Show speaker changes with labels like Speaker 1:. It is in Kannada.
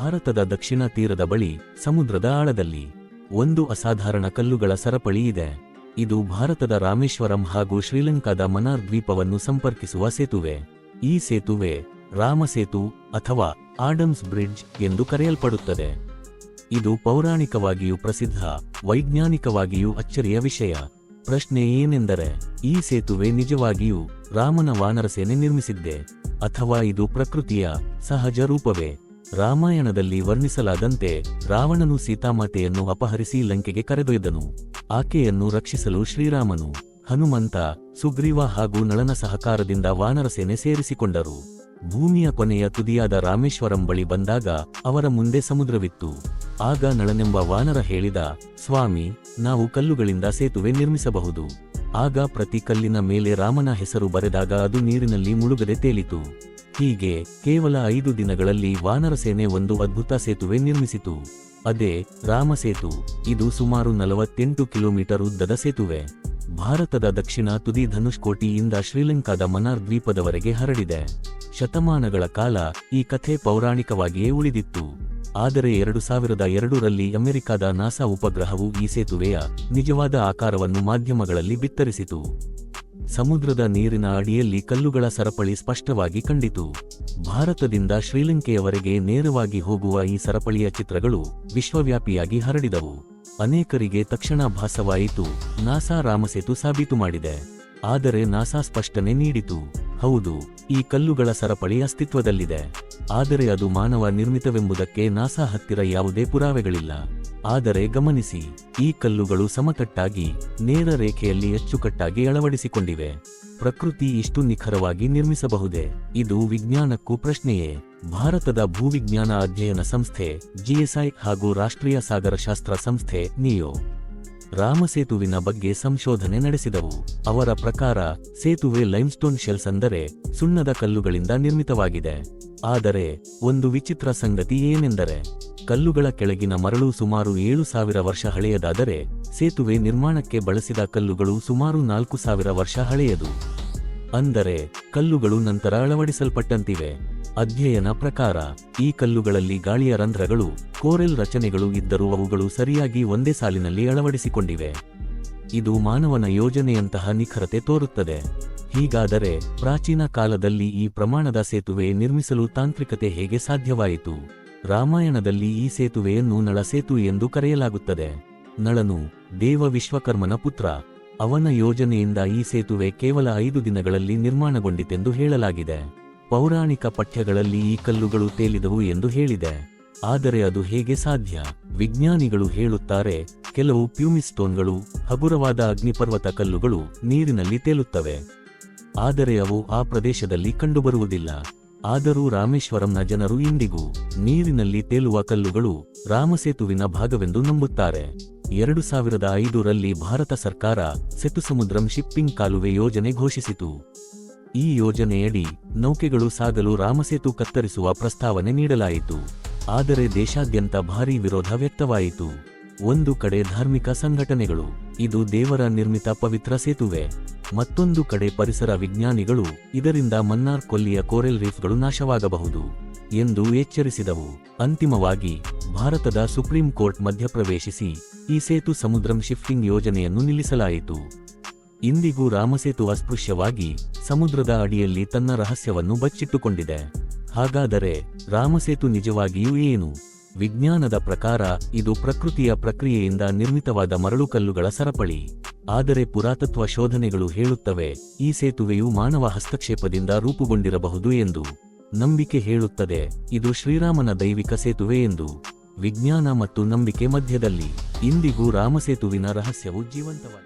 Speaker 1: ಭಾರತದ ದಕ್ಷಿಣ ತೀರದ ಬಳಿ ಸಮುದ್ರದ ಆಳದಲ್ಲಿ ಒಂದು ಅಸಾಧಾರಣ ಕಲ್ಲುಗಳ ಸರಪಳಿ ಇದೆ. ಇದು ಭಾರತದ ರಾಮೇಶ್ವರಂ ಹಾಗೂ ಶ್ರೀಲಂಕಾದ ಮನಾರ್ ದ್ವೀಪವನ್ನು ಸಂಪರ್ಕಿಸುವ ಸೇತುವೆ. ಈ ಸೇತುವೆ ರಾಮಸೇತು ಅಥವಾ ಆಡಮ್ಸ್ ಬ್ರಿಡ್ಜ್ ಎಂದು ಕರೆಯಲ್ಪಡುತ್ತದೆ. ಇದು ಪೌರಾಣಿಕವಾಗಿಯೂ ಪ್ರಸಿದ್ಧ, ವೈಜ್ಞಾನಿಕವಾಗಿಯೂ ಅಚ್ಚರಿಯ ವಿಷಯ. ಪ್ರಶ್ನೆ ಏನೆಂದರೆ, ಈ ಸೇತುವೆ ನಿಜವಾಗಿಯೂ ರಾಮನ ವಾನರಸೇನೆ ನಿರ್ಮಿಸಿದ್ದೆ ಅಥವಾ ಇದು ಪ್ರಕೃತಿಯ ಸಹಜ ರೂಪವೇ? ರಾಮಾಯಣದಲ್ಲಿ ವರ್ಣಿಸಲಾದಂತೆ ರಾವಣನು ಸೀತಾಮಾತೆಯನ್ನು ಅಪಹರಿಸಿ ಲಂಕೆಗೆ ಕರೆದೊಯ್ದನು. ಆಕೆಯನ್ನು ರಕ್ಷಿಸಲು ಶ್ರೀರಾಮನು ಹನುಮಂತ, ಸುಗ್ರೀವ ಹಾಗೂ ನಳನ ಸಹಕಾರದಿಂದ ವಾನರಸೇನೆ ಸೇರಿಸಿಕೊಂಡರು. ಭೂಮಿಯ ಕೊನೆಯ ತುದಿಯಾದ ರಾಮೇಶ್ವರಂ ಬಳಿ ಬಂದಾಗ ಅವರ ಮುಂದೆ ಸಮುದ್ರವಿತ್ತು. ಆಗ ನಳನೆಂಬ ವಾನರ ಹೇಳಿದ, ಸ್ವಾಮಿ, ನಾವು ಕಲ್ಲುಗಳಿಂದ ಸೇತುವೆ ನಿರ್ಮಿಸಬಹುದು. ಆಗ ಪ್ರತಿ ಕಲ್ಲಿನ ಮೇಲೆ ರಾಮನ ಹೆಸರು ಬರೆದಾಗ ಅದು ನೀರಿನಲ್ಲಿ ಮುಳುಗದೆ ತೇಲಿತು. ಹೀಗೆ ಕೇವಲ ಐದು ದಿನಗಳಲ್ಲಿ ವಾನರ ಸೇನೆ ಒಂದು ಅದ್ಭುತ ಸೇತುವೆ ನಿರ್ಮಿಸಿತು. ಅದೇ ರಾಮಸೇತು ಇದು ಸುಮಾರು ನಲವತ್ತೆಂಟು ಕಿಲೋಮೀಟರ್ ಉದ್ದದ ಸೇತುವೆ. ಭಾರತದ ದಕ್ಷಿಣ ತುದಿ ಧನುಷ್ಕೋಟಿಯಿಂದ ಶ್ರೀಲಂಕಾದ ಮನಾರ್ ದ್ವೀಪದವರೆಗೆ ಹರಡಿದೆ. ಶತಮಾನಗಳ ಕಾಲ ಈ ಕಥೆ ಪೌರಾಣಿಕವಾಗಿಯೇ ಉಳಿದಿತ್ತು. ಆದರೆ ಎರಡು ಸಾವಿರದ ಎರಡರಲ್ಲಿ ಅಮೆರಿಕದ ನಾಸಾ ಉಪಗ್ರಹವು ಈ ಸೇತುವೆಯ ನಿಜವಾದ ಆಕಾರವನ್ನು ಮಾಧ್ಯಮಗಳಲ್ಲಿ ಬಿತ್ತರಿಸಿತು. ಸಮುದ್ರದ ನೀರಿನ ಅಡಿಯಲ್ಲಿ ಕಲ್ಲುಗಳ ಸರಪಳಿ ಸ್ಪಷ್ಟವಾಗಿ ಕಂಡಿತು. ಭಾರತದಿಂದ ಶ್ರೀಲಂಕೆಯವರೆಗೆ ನೇರವಾಗಿ ಹೋಗುವ ಈ ಸರಪಳಿಯ ಚಿತ್ರಗಳು ವಿಶ್ವವ್ಯಾಪಿಯಾಗಿ ಹರಡಿದವು. ಅನೇಕರಿಗೆ ತಕ್ಷಣ ಭಾಸವಾಯಿತು. ನಾಸಾ ರಾಮಸೇತು ಸಾಬೀತು ಮಾಡಿದೆ. ಆದರೆ ನಾಸಾ ಸ್ಪಷ್ಟನೆ ನೀಡಿತು. ಹೌದು, ಈ ಕಲ್ಲುಗಳ ಸರಪಳಿ ಅಸ್ತಿತ್ವದಲ್ಲಿದೆ. ಆದರೆ ಅದು ಮಾನವ ನಿರ್ಮಿತವೆಂಬುದಕ್ಕೆ ನಾಸಾ ಹತ್ತಿರ ಯಾವುದೇ ಪುರಾವೆಗಳಿಲ್ಲ. ಆದರೆ ಗಮನಿಸಿ, ಈ ಕಲ್ಲುಗಳು ಸಮತಟ್ಟಾಗಿ ನೇರ ರೇಖೆಯಲ್ಲಿ ಅಚ್ಚುಕಟ್ಟಾಗಿ ಅಳವಡಿಸಿಕೊಂಡಿವೆ. ಪ್ರಕೃತಿ ಇಷ್ಟು ನಿಖರವಾಗಿ ನಿರ್ಮಿಸಬಹುದೇ? ಇದು ವಿಜ್ಞಾನಕ್ಕೂ ಪ್ರಶ್ನೆಯೇ. ಭಾರತದ ಭೂವಿಜ್ಞಾನ ಅಧ್ಯಯನ ಸಂಸ್ಥೆ ಜಿಎಸ್ಐ ಹಾಗೂ ರಾಷ್ಟ್ರೀಯ ಸಾಗರಶಾಸ್ತ್ರ ಸಂಸ್ಥೆ, ನಿಯೋ. ರಾಮಸೇತುವಿನ ಬಗ್ಗೆ ಸಂಶೋಧನೆ ನಡೆಸಿದವು. ಅವರ ಪ್ರಕಾರ, ಸೇತುವೆ ಲೈಮ್ಸ್ಟೋನ್ ಶೆಲ್ಸ್ ಅಂದರೆ ಸುಣ್ಣದ ಕಲ್ಲುಗಳಿಂದ ನಿರ್ಮಿತವಾಗಿದೆ. ಆದರೆ, ಒಂದು ವಿಚಿತ್ರ ಸಂಗತಿ ಏನೆಂದರೆ, ಕಲ್ಲುಗಳ ಕೆಳಗಿನ ಮರಳು ಸುಮಾರು ಏಳು ಸಾವಿರ ವರ್ಷ ಹಳೆಯದಾದರೆ, ಸೇತುವೆ ನಿರ್ಮಾಣಕ್ಕೆ ಬಳಸಿದ ಕಲ್ಲುಗಳು ಸುಮಾರು ನಾಲ್ಕು ಸಾವಿರ ವರ್ಷ ಹಳೆಯದು. ಅಂದರೆ ಕಲ್ಲುಗಳು ನಂತರ ಅಳವಡಿಸಲ್ಪಟ್ಟಂತಿವೆ. ಅಧ್ಯಯನ ಪ್ರಕಾರ, ಈ ಕಲ್ಲುಗಳಲ್ಲಿ ಗಾಳಿಯ ರಂಧ್ರಗಳು, ಕೋರೆಲ್ ರಚನೆಗಳು ಇದ್ದರೂ ಅವುಗಳು ಸರಿಯಾಗಿ ಒಂದೇ ಸಾಲಿನಲ್ಲಿ ಅಳವಡಿಸಿಕೊಂಡಿವೆ. ಇದು ಮಾನವನ ಯೋಜನೆಯಂತಹ ನಿಖರತೆ ತೋರುತ್ತದೆ. ಹೀಗಾದರೆ ಪ್ರಾಚೀನ ಕಾಲದಲ್ಲಿ ಈ ಪ್ರಮಾಣದ ಸೇತುವೆ ನಿರ್ಮಿಸಲು ತಾಂತ್ರಿಕತೆ ಹೇಗೆ ಸಾಧ್ಯವಾಯಿತು? ರಾಮಾಯಣದಲ್ಲಿ ಈ ಸೇತುವೆಯನ್ನು ನಳ ಸೇತು ಎಂದು ಕರೆಯಲಾಗುತ್ತದೆ. ನಳನು ದೇವ ವಿಶ್ವಕರ್ಮನ ಪುತ್ರ. ಅವನ ಯೋಜನೆಯಿಂದ ಈ ಸೇತುವೆ ಕೇವಲ ಐದು ದಿನಗಳಲ್ಲಿ ನಿರ್ಮಾಣಗೊಂಡಿತೆಂದು ಹೇಳಲಾಗಿದೆ. ಪೌರಾಣಿಕ ಪಠ್ಯಗಳಲ್ಲಿ ಈ ಕಲ್ಲುಗಳು ತೇಲಿದವು ಎಂದು ಹೇಳಿದೆ. ಆದರೆ ಅದು ಹೇಗೆ ಸಾಧ್ಯ? ವಿಜ್ಞಾನಿಗಳು ಹೇಳುತ್ತಾರೆ, ಕೆಲವು ಪ್ಯೂಮಿಸ್ಟೋನ್ಗಳು ಹಗುರವಾದ ಅಗ್ನಿಪರ್ವತ ಕಲ್ಲುಗಳು ನೀರಿನಲ್ಲಿ ತೇಲುತ್ತವೆ. ಆದರೆ ಅವು ಆ ಪ್ರದೇಶದಲ್ಲಿ ಕಂಡುಬರುವುದಿಲ್ಲ. ಆದರೂ ರಾಮೇಶ್ವರಂನ ಜನರು ಇಂದಿಗೂ ನೀರಿನಲ್ಲಿ ತೇಲುವ ಕಲ್ಲುಗಳು ರಾಮಸೇತುವಿನ ಭಾಗವೆಂದು ನಂಬುತ್ತಾರೆ. ಎರಡು ಸಾವಿರದ ಐದರಲ್ಲಿ ಭಾರತ ಸರ್ಕಾರ ಸೆತುಸಮುದ್ರಂ ಶಿಪ್ಪಿಂಗ್ ಕಾಲುವೆ ಯೋಜನೆ ಘೋಷಿಸಿತು. ಈ ಯೋಜನೆಯಡಿ ನೌಕೆಗಳು ಸಾಗಲು ರಾಮಸೇತು ಕತ್ತರಿಸುವ ಪ್ರಸ್ತಾವನೆ ನೀಡಲಾಯಿತು. ಆದರೆ ದೇಶಾದ್ಯಂತ ಭಾರೀ ವಿರೋಧ ವ್ಯಕ್ತವಾಯಿತು. ಒಂದು ಕಡೆ ಧಾರ್ಮಿಕ ಸಂಘಟನೆಗಳು, ಇದು ದೇವರ ನಿರ್ಮಿತ ಪವಿತ್ರ ಸೇತುವೆ, ಮತ್ತೊಂದು ಕಡೆ ಪರಿಸರ ವಿಜ್ಞಾನಿಗಳು ಇದರಿಂದ ಮನ್ನಾರ್ ಕೊಲ್ಲಿಯ ಕೋರೆಲ್ ರೀಫ್ಗಳು ನಾಶವಾಗಬಹುದು. ಎಂದು ಎಚ್ಚರಿಸಿದವು. ಅಂತಿಮವಾಗಿ, ಭಾರತದ ಸುಪ್ರೀಂ ಕೋರ್ಟ್ ಮಧ್ಯಪ್ರವೇಶಿಸಿ ಈ ಸೇತು ಸಮುದ್ರಂ ಶಿಫ್ಟಿಂಗ್ ಯೋಜನೆಯನ್ನು ನಿಲ್ಲಿಸಲಾಯಿತು. ಇಂದಿಗೂ ರಾಮಸೇತು ಅಸ್ಪೃಶ್ಯವಾಗಿ ಸಮುದ್ರದ ಅಡಿಯಲ್ಲಿ ತನ್ನ ರಹಸ್ಯವನ್ನು ಬಚ್ಚಿಟ್ಟುಕೊಂಡಿದೆ. ಹಾಗಾದರೆ ರಾಮಸೇತು ನಿಜವಾಗಿಯೂ ಏನು? ವಿಜ್ಞಾನದ ಪ್ರಕಾರ ಇದು ಪ್ರಕೃತಿಯ ಪ್ರಕ್ರಿಯೆಯಿಂದ ನಿರ್ಮಿತವಾದ ಮರಳುಕಲ್ಲುಗಳ ಸರಪಳಿ. ಆದರೆ ಪುರಾತತ್ವ ಶೋಧನೆಗಳು ಹೇಳುತ್ತವೆ, ಈ ಸೇತುವೆಯು ಮಾನವ ಹಸ್ತಕ್ಷೇಪದಿಂದ ರೂಪುಗೊಂಡಿರಬಹುದು ಎಂದು. ನಂಬಿಕೆ ಹೇಳುತ್ತದೆ. ಇದು ಶ್ರೀರಾಮನ ದೈವಿಕ ಸೇತುವೆ ಎಂದು ವಿಜ್ಞಾನ ಮತ್ತು ನಂಬಿಕೆ ಮಧ್ಯದಲ್ಲಿ ಇಂದಿಗೂ ರಾಮಸೇತುವಿನ ರಹಸ್ಯವು ಜೀವಂತವಾಗಿದೆ.